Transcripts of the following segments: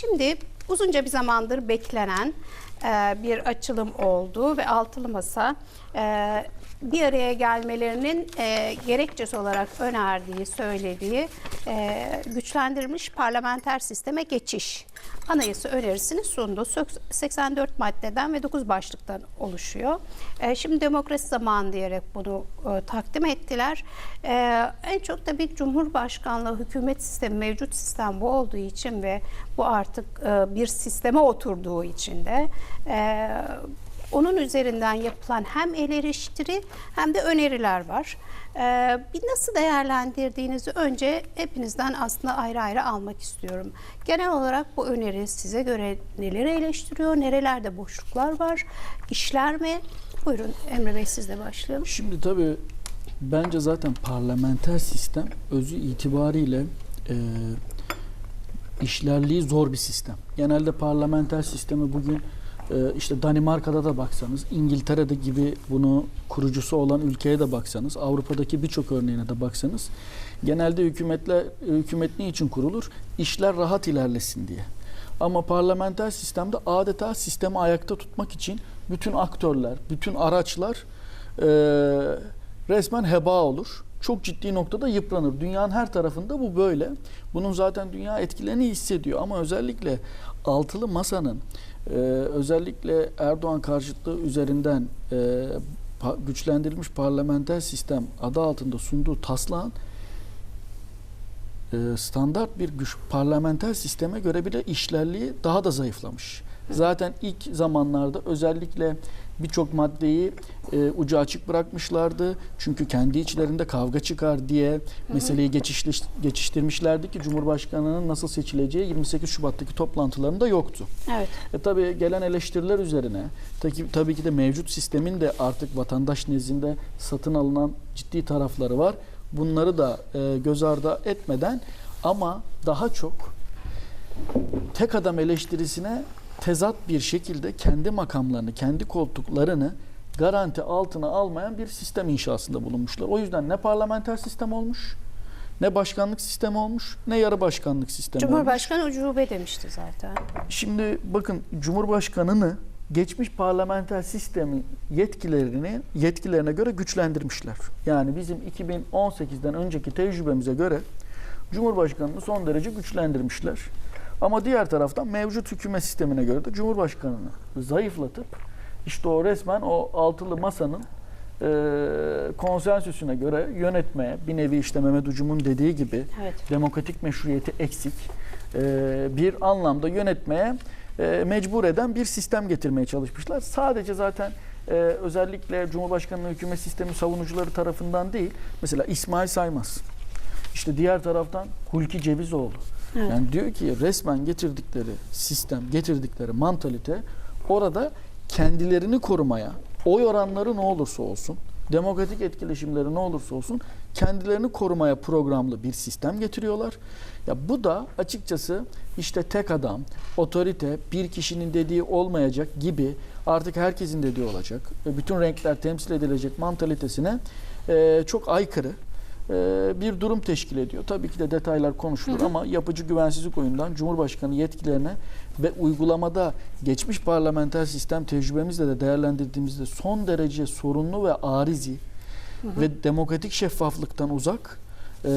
Şimdi uzunca bir zamandır beklenen e, bir açılım oldu ve altılı masa e, bir araya gelmelerinin e, gerekçesi olarak önerdiği, söylediği e, güçlendirilmiş parlamenter sisteme geçiş anayasa önerisini sundu. Sök- 84 maddeden ve 9 başlıktan oluşuyor. E, şimdi demokrasi zamanı diyerek bunu e, takdim ettiler. E, en çok tabii Cumhurbaşkanlığı hükümet sistemi mevcut sistem bu olduğu için ve bu artık e, bir sisteme oturduğu için de e, onun üzerinden yapılan hem eleştiri hem de öneriler var. Ee, bir nasıl değerlendirdiğinizi önce hepinizden aslında ayrı ayrı almak istiyorum. Genel olarak bu öneri size göre neleri eleştiriyor, nerelerde boşluklar var, işler mi? Buyurun Emre Bey sizle başlayalım. Şimdi tabii bence zaten parlamenter sistem özü itibariyle e, işlerliği zor bir sistem. Genelde parlamenter sistemi bugün işte Danimarka'da da baksanız, İngiltere'de gibi bunu kurucusu olan ülkeye de baksanız, Avrupa'daki birçok örneğine de baksanız genelde hükümetler hükümet ne için kurulur? İşler rahat ilerlesin diye. Ama parlamenter sistemde adeta sistemi ayakta tutmak için bütün aktörler, bütün araçlar e, resmen heba olur. Çok ciddi noktada yıpranır. Dünyanın her tarafında bu böyle. Bunun zaten dünya etkilerini hissediyor. Ama özellikle altılı masanın e, özellikle Erdoğan karşıtlığı üzerinden e, pa- güçlendirilmiş parlamenter sistem adı altında sunduğu taslağın e, standart bir güç parlamenter sisteme göre bile işlerliği daha da zayıflamış. Zaten ilk zamanlarda özellikle birçok maddeyi e, ucu açık bırakmışlardı. Çünkü kendi içlerinde kavga çıkar diye meseleyi geçişleş, geçiştirmişlerdi ki Cumhurbaşkanı'nın nasıl seçileceği 28 Şubat'taki toplantılarında yoktu. Evet. E tabii gelen eleştiriler üzerine tabii, tabii ki de mevcut sistemin de artık vatandaş nezdinde satın alınan ciddi tarafları var. Bunları da e, göz ardı etmeden ama daha çok tek adam eleştirisine tezat bir şekilde kendi makamlarını, kendi koltuklarını garanti altına almayan bir sistem inşasında bulunmuşlar. O yüzden ne parlamenter sistem olmuş, ne başkanlık sistemi olmuş, ne yarı başkanlık sistemi olmuş. Cumhurbaşkanı ucube demişti zaten. Şimdi bakın Cumhurbaşkanını geçmiş parlamenter sistemin yetkilerini yetkilerine göre güçlendirmişler. Yani bizim 2018'den önceki tecrübemize göre Cumhurbaşkanını son derece güçlendirmişler. Ama diğer taraftan mevcut hükümet sistemine göre de Cumhurbaşkanını zayıflatıp işte o resmen o altılı masanın e, konsensüsüne göre yönetmeye bir nevi işte Mehmet Ucum'un dediği gibi Evet. demokratik meşruiyeti eksik e, bir anlamda yönetmeye e, mecbur eden bir sistem getirmeye çalışmışlar. Sadece zaten e, özellikle Cumhurbaşkanlığı hükümet sistemi savunucuları tarafından değil. Mesela İsmail Saymaz. İşte diğer taraftan Hulki Cevizoğlu. Evet. Yani diyor ki resmen getirdikleri sistem, getirdikleri mantalite orada kendilerini korumaya, oy oranları ne olursa olsun, demokratik etkileşimleri ne olursa olsun kendilerini korumaya programlı bir sistem getiriyorlar. Ya bu da açıkçası işte tek adam, otorite, bir kişinin dediği olmayacak gibi artık herkesin dediği olacak. Bütün renkler temsil edilecek mantalitesine çok aykırı bir durum teşkil ediyor. Tabii ki de detaylar konuşulur ama yapıcı güvensizlik oyundan Cumhurbaşkanı yetkilerine ve uygulamada geçmiş parlamenter sistem tecrübemizle de değerlendirdiğimizde son derece sorunlu ve arizi ve demokratik şeffaflıktan uzak, e,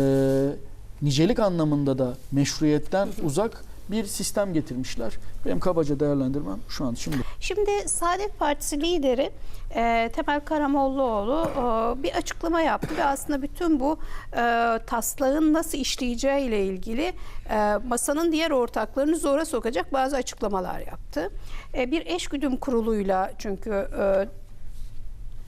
nicelik anlamında da meşruiyetten uzak bir sistem getirmişler. Benim kabaca değerlendirmem şu an şimdi. Şimdi Saadet Partisi lideri e, Temel Karamollaoğlu e, bir açıklama yaptı ve aslında bütün bu e, taslağın nasıl işleyeceği ile ilgili e, masanın diğer ortaklarını zora sokacak bazı açıklamalar yaptı. E, bir eşgüdüm kuruluyla çünkü e,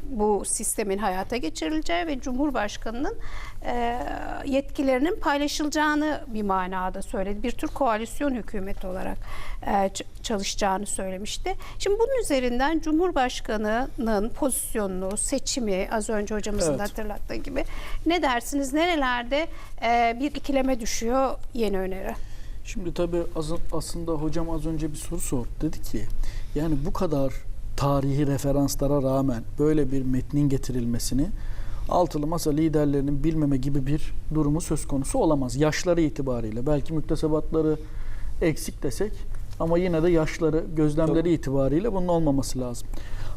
bu sistemin hayata geçirileceği ve Cumhurbaşkanı'nın e, yetkilerinin paylaşılacağını bir manada söyledi. Bir tür koalisyon hükümeti olarak e, çalışacağını söylemişti. Şimdi bunun üzerinden Cumhurbaşkanı'nın pozisyonunu, seçimi az önce hocamızın da Evet. hatırlattığı gibi ne dersiniz? Nerelerde e, bir ikileme düşüyor yeni öneri? Şimdi tabii aslında hocam az önce bir soru sordu. Dedi ki yani bu kadar tarihi referanslara rağmen böyle bir metnin getirilmesini altılı masa liderlerinin bilmeme gibi bir durumu söz konusu olamaz. Yaşları itibariyle belki müktesebatları eksik desek ama yine de yaşları, gözlemleri itibariyle bunun olmaması lazım.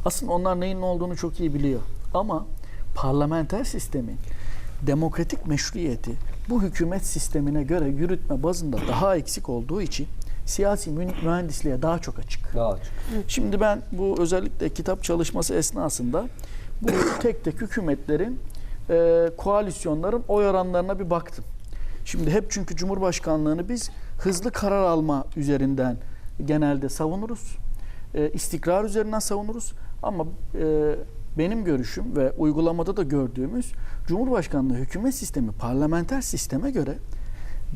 Aslında onlar neyin ne olduğunu çok iyi biliyor. Ama parlamenter sistemin demokratik meşruiyeti bu hükümet sistemine göre yürütme bazında daha eksik olduğu için siyasi mü- mühendisliğe daha çok açık. Daha açık. Şimdi ben bu özellikle kitap çalışması esnasında bu tek tek hükümetlerin e, koalisyonların oy oranlarına bir baktım. Şimdi hep çünkü Cumhurbaşkanlığını biz hızlı karar alma üzerinden genelde savunuruz. E, istikrar üzerinden savunuruz. Ama e, benim görüşüm ve uygulamada da gördüğümüz Cumhurbaşkanlığı hükümet sistemi parlamenter sisteme göre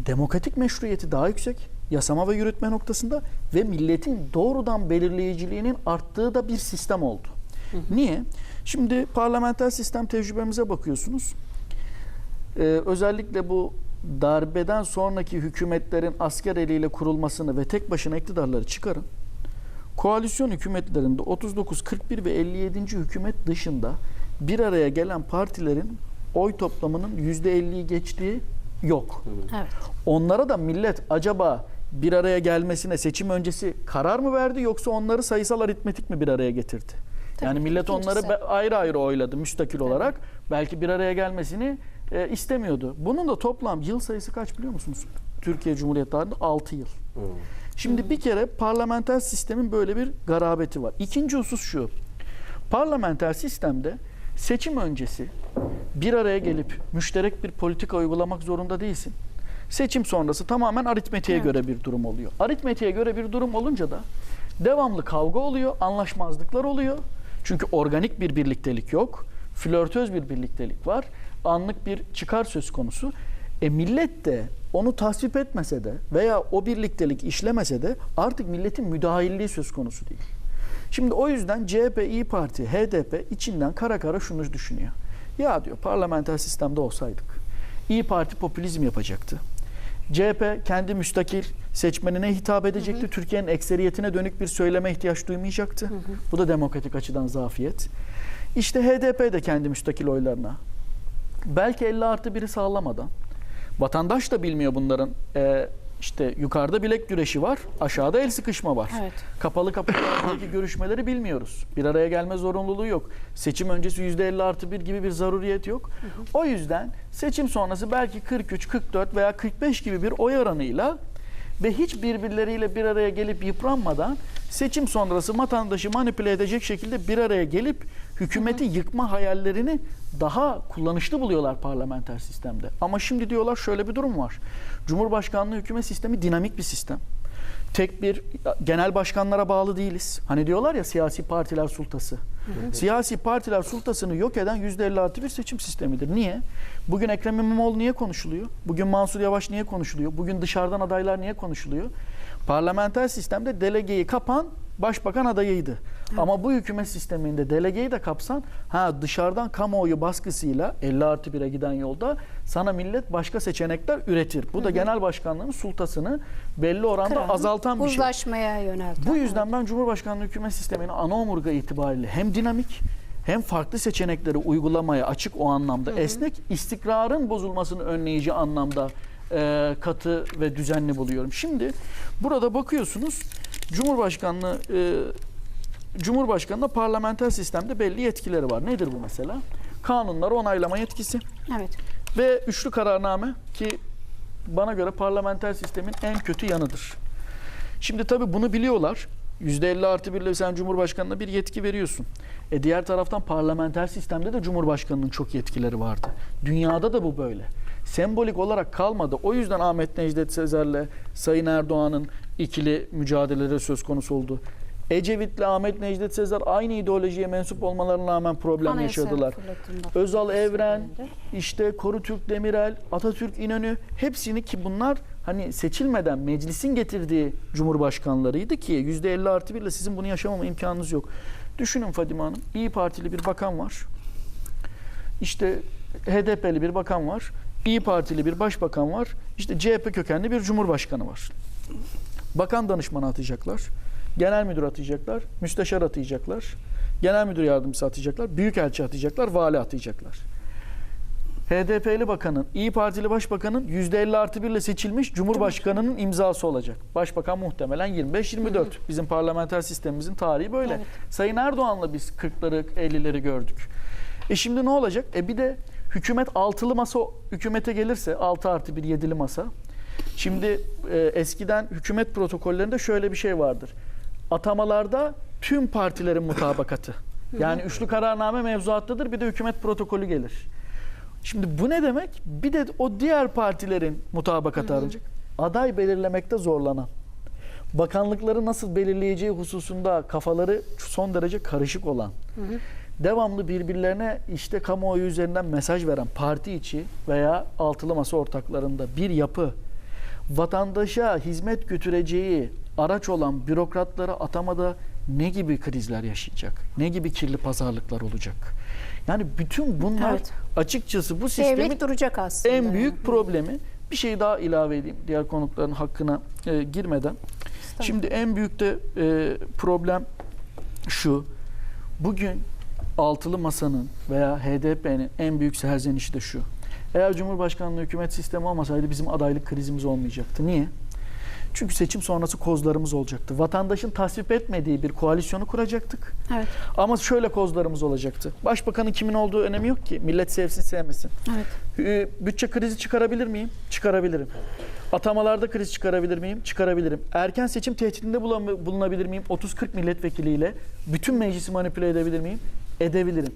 demokratik meşruiyeti daha yüksek yasama ve yürütme noktasında ve milletin doğrudan belirleyiciliğinin arttığı da bir sistem oldu. Niye? Şimdi parlamenter sistem tecrübemize bakıyorsunuz. Ee, özellikle bu darbeden sonraki hükümetlerin asker eliyle kurulmasını ve tek başına iktidarları çıkarın. Koalisyon hükümetlerinde 39, 41 ve 57. hükümet dışında bir araya gelen partilerin oy toplamının %50'yi geçtiği yok. Evet. Onlara da millet acaba bir araya gelmesine seçim öncesi karar mı verdi yoksa onları sayısal aritmetik mi bir araya getirdi? Tabii yani millet ikincisi. onları ayrı ayrı oyladı müstakil olarak. Belki bir araya gelmesini e, istemiyordu. Bunun da toplam yıl sayısı kaç biliyor musunuz? Türkiye Cumhuriyeti tarihinde 6 yıl. Şimdi bir kere parlamenter sistemin böyle bir garabeti var. İkinci husus şu. Parlamenter sistemde seçim öncesi bir araya gelip müşterek bir politika uygulamak zorunda değilsin. Seçim sonrası tamamen aritmetiğe Evet. göre bir durum oluyor. Aritmetiğe göre bir durum olunca da devamlı kavga oluyor, anlaşmazlıklar oluyor. Çünkü organik bir birliktelik yok. Flörtöz bir birliktelik var. Anlık bir çıkar söz konusu. E millet de onu tasvip etmese de veya o birliktelik işlemese de artık milletin müdahilliği söz konusu değil. Şimdi o yüzden CHP, İyi Parti, HDP içinden kara kara şunu düşünüyor. Ya diyor parlamenter sistemde olsaydık İyi Parti popülizm yapacaktı. CHP kendi müstakil seçmenine hitap edecekti. Türkiye'nin ekseriyetine dönük bir söyleme ihtiyaç duymayacaktı. Bu da demokratik açıdan zafiyet. İşte HDP de kendi müstakil oylarına belki 50 artı biri sağlamadan vatandaş da bilmiyor bunların e, işte yukarıda bilek güreşi var aşağıda el sıkışma var. Evet. Kapalı kapılardaki görüşmeleri bilmiyoruz. Bir araya gelme zorunluluğu yok. Seçim öncesi %50 artı bir gibi bir zaruriyet yok. O yüzden seçim sonrası belki 43, 44 veya 45 gibi bir oy oranıyla ve hiç birbirleriyle bir araya gelip yıpranmadan seçim sonrası vatandaşı manipüle edecek şekilde bir araya gelip hükümeti yıkma hayallerini daha kullanışlı buluyorlar parlamenter sistemde. Ama şimdi diyorlar şöyle bir durum var. Cumhurbaşkanlığı hükümet sistemi dinamik bir sistem. Tek bir genel başkanlara bağlı değiliz. Hani diyorlar ya siyasi partiler sultası. Siyasi partiler sultasını yok eden %50 artı bir seçim sistemidir. Niye? Bugün Ekrem İmamoğlu niye konuşuluyor? Bugün Mansur Yavaş niye konuşuluyor? Bugün dışarıdan adaylar niye konuşuluyor? Parlamenter sistemde delegeyi kapan başbakan adayıydı. Ama bu hükümet sisteminde delegeyi de kapsan ha dışarıdan kamuoyu baskısıyla 50 artı 1'e giden yolda sana millet başka seçenekler üretir. Bu da genel başkanlığın sultasını belli oranda Kıran, azaltan bir şey. Uzlaşmaya yönelten. Bu yüzden ben Cumhurbaşkanlığı hükümet sistemini ana omurga itibariyle hem dinamik hem farklı seçenekleri uygulamaya açık o anlamda esnek, istikrarın bozulmasını önleyici anlamda e, katı ve düzenli buluyorum. Şimdi burada bakıyorsunuz Cumhurbaşkanlığı e, Cumhurbaşkanı'na parlamenter sistemde belli yetkileri var. Nedir bu mesela? Kanunları onaylama yetkisi Evet. ve üçlü kararname ki bana göre parlamenter sistemin en kötü yanıdır. Şimdi tabii bunu biliyorlar. %50 artı birle sen Cumhurbaşkanı'na bir yetki veriyorsun. E diğer taraftan parlamenter sistemde de Cumhurbaşkanı'nın çok yetkileri vardı. Dünyada da bu böyle. Sembolik olarak kalmadı. O yüzden Ahmet Necdet Sezer'le Sayın Erdoğan'ın ikili mücadeleleri söz konusu oldu. Ecevit'le Ahmet Necdet Sezer aynı ideolojiye mensup olmalarına rağmen problem Anayasa yaşadılar. Özal Evren, işte Korutürk Demirel, Atatürk İnönü hepsini ki bunlar hani seçilmeden meclisin getirdiği cumhurbaşkanlarıydı ki %50 artı birle sizin bunu yaşamama imkanınız yok. Düşünün Fadime Hanım, İyi Partili bir bakan var. İşte HDP'li bir bakan var. İyi Partili bir başbakan var. İşte CHP kökenli bir cumhurbaşkanı var. Bakan danışmanı atayacaklar. Genel müdür atayacaklar. Müsteşar atayacaklar. Genel müdür yardımcısı atayacaklar. Büyükelçi atayacaklar. Vali atayacaklar. HDP'li bakanın, İyi Partili başbakanın %50 artı 1 ile seçilmiş Cumhurbaşkanı'nın imzası olacak. Başbakan muhtemelen 25-24. Bizim parlamenter sistemimizin tarihi böyle. Evet. Sayın Erdoğan'la biz 40'ları 50'leri gördük. E şimdi ne olacak? E bir de hükümet altılı masa hükümete gelirse 6 artı 1 yedili masa. Şimdi e, eskiden hükümet protokollerinde şöyle bir şey vardır. Atamalarda tüm partilerin mutabakatı. Yani üçlü kararname mevzuattadır bir de hükümet protokolü gelir. Şimdi bu ne demek? Bir de o diğer partilerin mutabakatı arayacak. Aday belirlemekte zorlanan. Bakanlıkları nasıl belirleyeceği hususunda kafaları son derece karışık olan. Devamlı birbirlerine işte kamuoyu üzerinden mesaj veren parti içi veya altılı masa ortaklarında bir yapı vatandaşa hizmet götüreceği araç olan bürokratları atamada ne gibi krizler yaşayacak? Ne gibi kirli pazarlıklar olacak? Yani bütün bunlar Evet. açıkçası bu sistemin Devlet duracak aslında. en büyük problemi. Bir şey daha ilave edeyim diğer konukların hakkına e, girmeden. Şimdi en büyük de e, problem şu. Bugün altılı masanın veya HDP'nin en büyük serzenişi de şu. Eğer Cumhurbaşkanlığı hükümet sistemi olmasaydı bizim adaylık krizimiz olmayacaktı. Niye? Çünkü seçim sonrası kozlarımız olacaktı. Vatandaşın tasvip etmediği bir koalisyonu kuracaktık. Evet. Ama şöyle kozlarımız olacaktı. Başbakanın kimin olduğu önemi yok ki. Millet sevsin sevmesin. Evet. Ee, Bütçe krizi çıkarabilir miyim? Çıkarabilirim. Atamalarda kriz çıkarabilir miyim? Çıkarabilirim. Erken seçim tehditinde bulunabilir miyim? 30-40 milletvekiliyle bütün meclisi manipüle edebilir miyim? Edebilirim.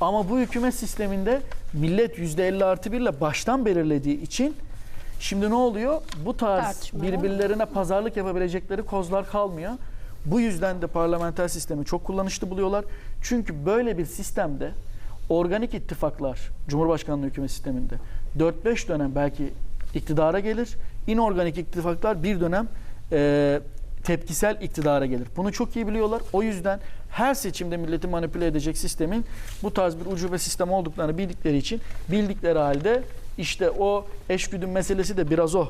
Ama bu hükümet sisteminde millet %50 artı 1 ile baştan belirlediği için şimdi ne oluyor? Bu tarz Tartışmalar. birbirlerine pazarlık yapabilecekleri kozlar kalmıyor. Bu yüzden de parlamenter sistemi çok kullanışlı buluyorlar. Çünkü böyle bir sistemde organik ittifaklar Cumhurbaşkanlığı hükümet sisteminde 4-5 dönem belki iktidara gelir. İnorganik ittifaklar bir dönem e, tepkisel iktidara gelir. Bunu çok iyi biliyorlar. O yüzden her seçimde milleti manipüle edecek sistemin bu tarz bir ucube sistem olduklarını bildikleri için bildikleri halde işte o eşgüdüm meselesi de biraz o.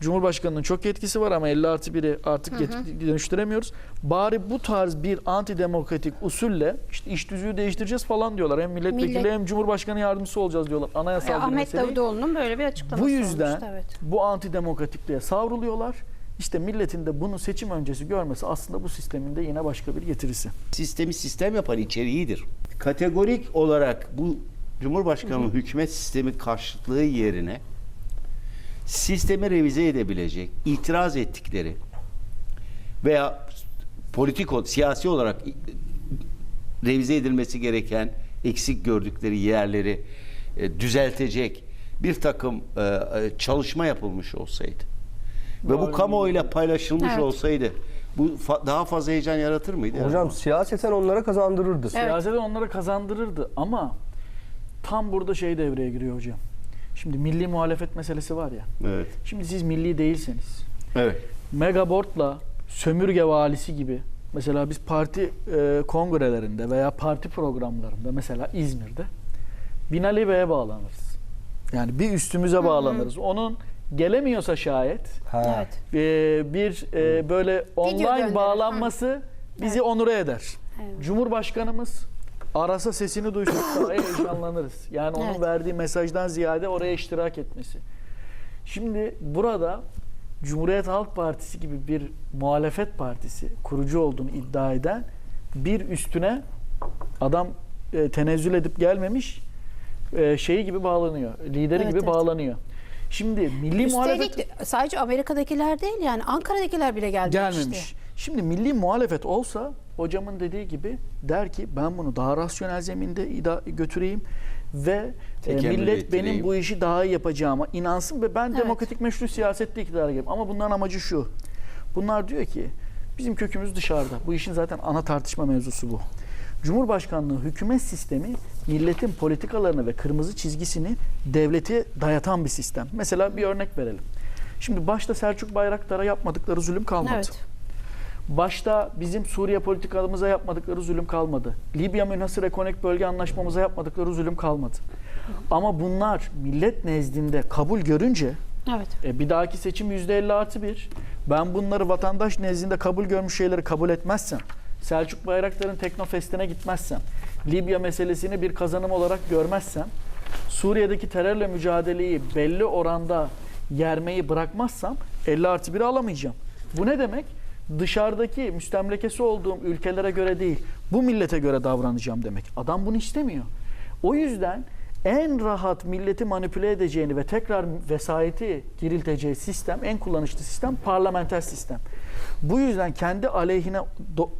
Cumhurbaşkanının çok yetkisi var ama 50 artı 1'i artık yetki dönüştüremiyoruz. Bari bu tarz bir antidemokratik usulle işte iş düzüğü değiştireceğiz falan diyorlar. Hem milletvekili Millet- hem cumhurbaşkanı yardımcısı olacağız diyorlar. Anayasal bir Ahmet mesele. Davutoğlu'nun böyle bir açıklaması Bu yüzden olmuştu, evet. bu antidemokratikliğe savruluyorlar. İşte milletin de bunu seçim öncesi görmesi aslında bu sistemin de yine başka bir getirisi. Sistemi sistem yapan içeriğidir. Kategorik olarak bu Cumhurbaşkanlığı hükümet sistemi karşıtlığı yerine sistemi revize edebilecek, itiraz ettikleri veya politik, siyasi olarak revize edilmesi gereken eksik gördükleri yerleri e, düzeltecek bir takım e, e, çalışma yapılmış olsaydı ve bu kamuoyuyla paylaşılmış Evet. olsaydı bu fa- daha fazla heyecan yaratır mıydı? Hocam siyaseten onlara kazandırırdı. Evet. Siyaseten onlara kazandırırdı ama tam burada şey devreye giriyor hocam. Şimdi milli muhalefet meselesi var ya. Evet. Şimdi siz milli değilseniz Evet. Megabort'la sömürge valisi gibi mesela biz parti e, kongrelerinde veya parti programlarında mesela İzmir'de Binali Bey'e bağlanırız. Yani bir üstümüze bağlanırız. Onun gelemiyorsa şayet Ha. Evet. e, bir e, böyle online gönderir. bağlanması bizi onure eder. Evet. Cumhurbaşkanımız arasa sesini duysak daha heyecanlanırız. Yani onun Evet. verdiği mesajdan ziyade oraya iştirak etmesi. Şimdi burada Cumhuriyet Halk Partisi gibi bir muhalefet partisi kurucu olduğunu iddia eden bir üstüne adam e, tenezzül edip gelmemiş e, şeyi gibi bağlanıyor. Lideri Evet, gibi evet. bağlanıyor. Şimdi milli muhalefet Üstelik de sadece Amerika'dakiler değil yani Ankara'dakiler bile gelmemişti. gelmemiş. Şimdi milli muhalefet olsa hocamın dediği gibi der ki ben bunu daha rasyonel zeminde ida- götüreyim ve e, Tekemmül millet benim bu işi daha iyi yapacağıma inansın ve ben Evet. demokratik meşru siyasette iktidara geleyim. Ama bunların amacı şu. Bunlar diyor ki bizim kökümüz dışarıda. Bu işin zaten ana tartışma mevzusu bu. Cumhurbaşkanlığı hükümet sistemi milletin politikalarını ve kırmızı çizgisini devlete dayatan bir sistem. Mesela bir örnek verelim. Şimdi başta Selçuk Bayraktar'a yapmadıkları zulüm kalmadı. Evet. Başta bizim Suriye politikamıza yapmadıkları zulüm kalmadı. Libya münhasır ekonomik bölge anlaşmamıza yapmadıkları zulüm kalmadı. Ama bunlar millet nezdinde kabul görünce Evet. e, bir dahaki seçim %50 artı bir. Ben bunları vatandaş nezdinde kabul görmüş şeyleri kabul etmezsem, Selçuk Bayraktar'ın Teknofest'ine gitmezsem, Libya meselesini bir kazanım olarak görmezsem, Suriye'deki terörle mücadeleyi belli oranda yermeyi bırakmazsam 50 artı 1'i alamayacağım. Bu ne demek? Dışarıdaki müstemlekesi olduğum ülkelere göre değil, bu millete göre davranacağım demek. Adam bunu istemiyor. O yüzden en rahat milleti manipüle edeceğini ve tekrar vesayeti girilteceği sistem, en kullanışlı sistem parlamenter sistem. Bu yüzden kendi aleyhine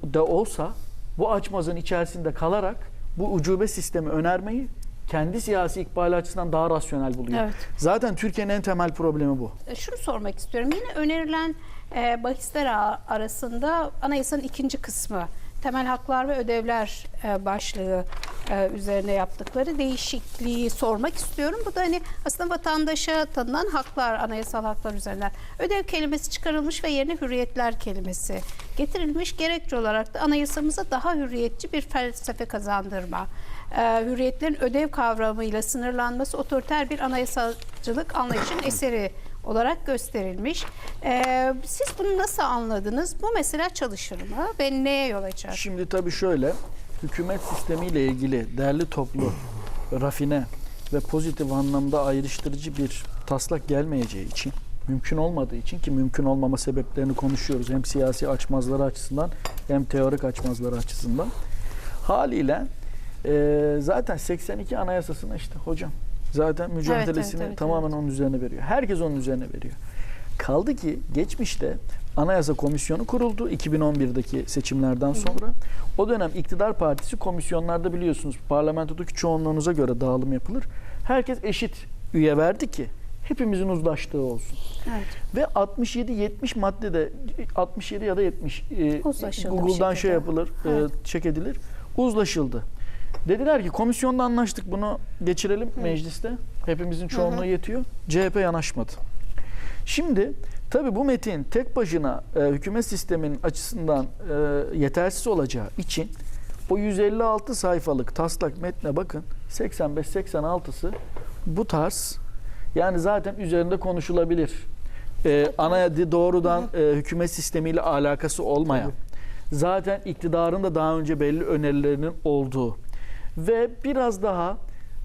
de olsa bu açmazın içerisinde kalarak bu ucube sistemi önermeyi kendi siyasi ikbali açısından daha rasyonel buluyor. Evet. Zaten Türkiye'nin en temel problemi bu. E, Şunu sormak istiyorum. Yine önerilen e, bahisler arasında anayasanın ikinci kısmı temel haklar ve ödevler e, başlığı e, üzerine yaptıkları değişikliği sormak istiyorum. Bu da hani aslında vatandaşa tanınan haklar, anayasal haklar üzerinden. Ödev kelimesi çıkarılmış ve yerine hürriyetler kelimesi getirilmiş. Gerekçe olarak da anayasamıza daha hürriyetçi bir felsefe kazandırma. E, hürriyetlerin ödev kavramıyla sınırlanması otoriter bir anayasalcılık anlayışın eseri olarak gösterilmiş. Ee, siz bunu nasıl anladınız? Bu mesela çalışır mı ve neye yol açar? Şimdi tabii şöyle, hükümet sistemiyle ilgili derli toplu, rafine ve pozitif anlamda ayrıştırıcı bir taslak gelmeyeceği için, mümkün olmadığı için ki mümkün olmama sebeplerini konuşuyoruz. Hem siyasi açmazları açısından hem teorik açmazları açısından. Haliyle e, zaten 82 anayasasına işte hocam zaten mücadelesini evet, evet, tamamen evet. onun üzerine veriyor. Herkes onun üzerine veriyor. Kaldı ki geçmişte Anayasa Komisyonu kuruldu 2011'deki seçimlerden sonra. O dönem iktidar partisi komisyonlarda biliyorsunuz parlamentodaki çoğunluğunuza göre dağılım yapılır. Herkes eşit üye verdi ki hepimizin uzlaştığı olsun. Evet. Ve 67-70 maddede 67 ya da 70 e, Google'dan şey yapılır, e, Evet. check edilir. Uzlaşıldı. Dediler ki komisyonda anlaştık bunu geçirelim mecliste. Hepimizin çoğunluğu yetiyor. CHP yanaşmadı. Şimdi tabii bu metin tek başına e, hükümet sisteminin açısından e, yetersiz olacağı için o 156 sayfalık taslak metne bakın 85-86'sı bu tarz yani zaten üzerinde konuşulabilir. E, ana doğrudan e, hükümet sistemiyle alakası olmayan zaten iktidarın da daha önce belli önerilerinin olduğu ve biraz daha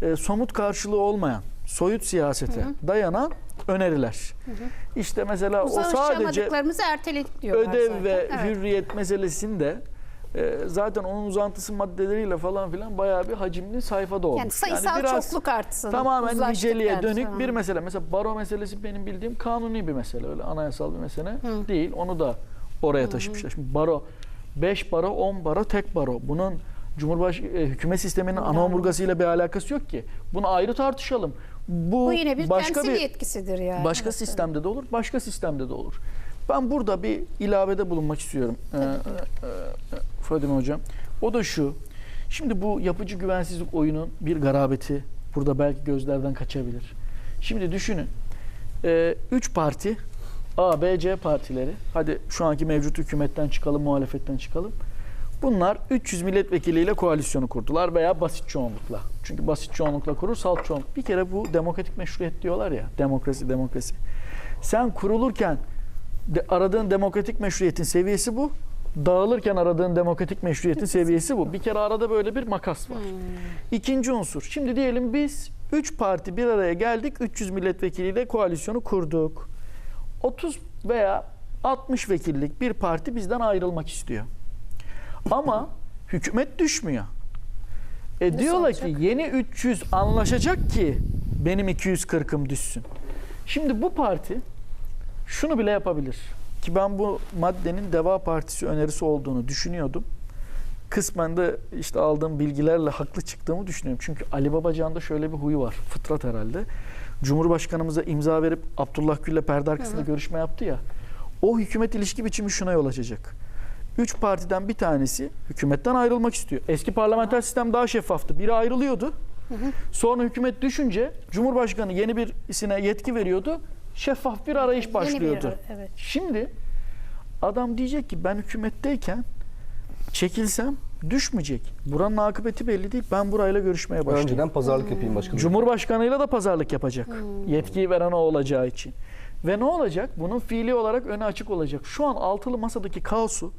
e, somut karşılığı olmayan soyut siyasete dayanan öneriler. İşte mesela o sadece erteledik diyorlar ödev zaten. ve Evet. hürriyet meselesinde e, zaten onun uzantısı maddeleriyle falan filan bayağı bir hacimli sayfada olmuş. Yani sayısal biraz çokluk artsın. Tamamen niceliğe dönük sonra. bir mesele. Mesela baro meselesi benim bildiğim kanuni bir mesele. Öyle anayasal bir mesele değil. Onu da oraya taşımışlar. Şimdi baro 5 baro, 10 baro, tek baro. Bunun Cumhurbaş e, hükümet sisteminin ana omurgasıyla bir alakası yok ki. Bunu ayrı tartışalım. Bu, Bu yine bir başka temsil bir yetkisidir yani. Başka Evet, sistemde de olur, başka sistemde de olur. Ben burada bir ilavede bulunmak istiyorum ee, e, e, Fadime Hocam. O da şu. Şimdi bu yapıcı güvensizlik oyunun bir garabeti burada belki gözlerden kaçabilir. Şimdi düşünün. Ee, üç parti A, B, C partileri. Hadi şu anki mevcut hükümetten çıkalım, muhalefetten çıkalım. Bunlar 300 milletvekiliyle koalisyonu kurdular veya basit çoğunlukla. Çünkü basit çoğunlukla kurur, salt çoğunluk. Bir kere bu demokratik meşruiyet diyorlar ya. Demokrasi, demokrasi. Sen kurulurken de, aradığın demokratik meşruiyetin seviyesi bu. Dağılırken aradığın demokratik meşruiyetin seviyesi bu. Bir kere arada böyle bir makas var. İkinci unsur. Şimdi diyelim biz 3 parti bir araya geldik. 300 milletvekiliyle koalisyonu kurduk. 30 veya 60 vekillik bir parti bizden ayrılmak istiyor. Ama hükümet düşmüyor. E diyorlar ki yeni 300 anlaşacak ki benim 240'ım düşsün. Şimdi bu parti şunu bile yapabilir. Ki ben bu maddenin Deva Partisi önerisi olduğunu düşünüyordum. Kısmen de işte aldığım bilgilerle haklı çıktığımı düşünüyorum. Çünkü Ali Babacan'da şöyle bir huyu var. Fıtrat herhalde. Cumhurbaşkanımıza imza verip Abdullah Gül'le perde arkasında görüşme yaptı ya. O hükümet ilişki biçimi şuna yol açacak. Üç partiden bir tanesi hükümetten ayrılmak istiyor. Eski parlamenter sistem daha şeffaftı. Biri ayrılıyordu. Sonra hükümet düşünce Cumhurbaşkanı yeni birisine yetki veriyordu. Şeffaf bir arayış Yeni bir- başlıyordu. evet. Şimdi adam diyecek ki ben hükümetteyken çekilsem düşmeyecek. Buranın akıbeti belli değil. Ben burayla görüşmeye başlayayım. Önceden pazarlık yapayım başkanım. Cumhurbaşkanıyla da pazarlık yapacak. Yetkiyi veren o olacağı için. Ve ne olacak? Bunun fiili olarak öne açık olacak. Şu an altılı masadaki kaosu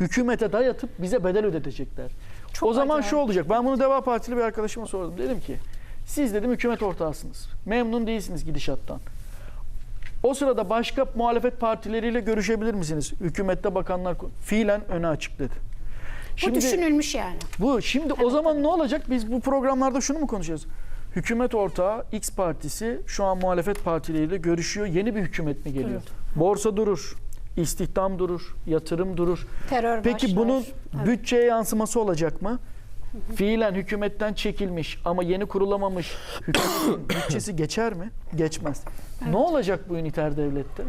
hükümete dayatıp bize bedel ödetecekler. Çok o zaman acayip. şu olacak. Ben bunu Deva Partili bir arkadaşıma sordum. Dedim ki Siz dedim hükümet ortağısınız. Memnun değilsiniz gidişattan. O sırada başka muhalefet partileriyle görüşebilir misiniz? Hükümette bakanlar fiilen öne açık dedi. Bu düşünülmüş yani. Bu şimdi o zaman ne olacak? Biz bu programlarda şunu mu konuşuyoruz? Hükümet ortağı X partisi şu an muhalefet partileriyle görüşüyor. Yeni bir hükümet mi geliyor? Borsa durur, istihdam durur, yatırım durur. Terör Peki başlar. bunun Evet. bütçeye yansıması olacak mı? Fiilen hükümetten çekilmiş ama yeni kurulamamış hükümetin bütçesi geçer mi? Geçmez. Ne olacak bu üniter devlette?